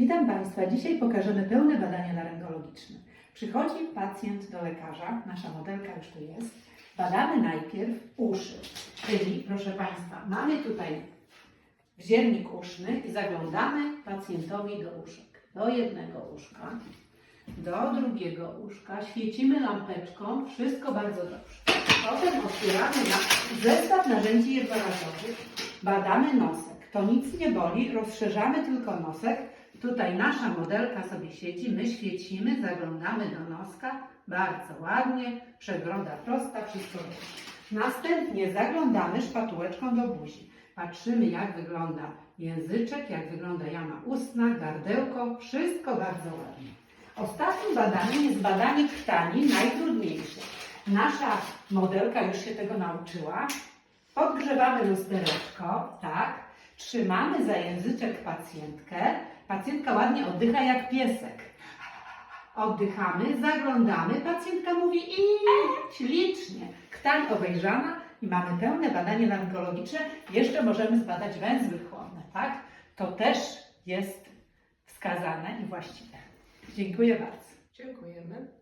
Witam Państwa. Dzisiaj pokażemy pełne badania laryngologiczne. Przychodzi pacjent do lekarza, nasza modelka już tu jest. Badamy najpierw uszy, czyli proszę Państwa, mamy tutaj wziernik uszny i zaglądamy pacjentowi do uszek. Do jednego uszka, do drugiego uszka, świecimy lampeczką, wszystko bardzo dobrze. Potem otwieramy na zestaw narzędzi jednorazowych, badamy nosek. To nic nie boli, rozszerzamy tylko nosek. Tutaj nasza modelka sobie siedzi, my świecimy, zaglądamy do noska, bardzo ładnie, przegroda prosta, wszystko dobrze. Następnie zaglądamy szpatułeczką do buzi. Patrzymy jak wygląda języczek, jak wygląda jama ustna, gardełko, wszystko bardzo ładnie. Ostatnim badaniem jest badanie krtani, najtrudniejsze. Nasza modelka już się tego nauczyła. Podgrzewamy lustereczko, tak. Trzymamy za języczek pacjentkę. Pacjentka ładnie oddycha jak piesek. Oddychamy, zaglądamy. Pacjentka mówi i ślicznie. Ktań obejrzana i mamy pełne badanie laryngologiczne. Jeszcze możemy zbadać węzły chłonne, tak? To też jest wskazane i właściwe. Dziękuję bardzo. Dziękujemy.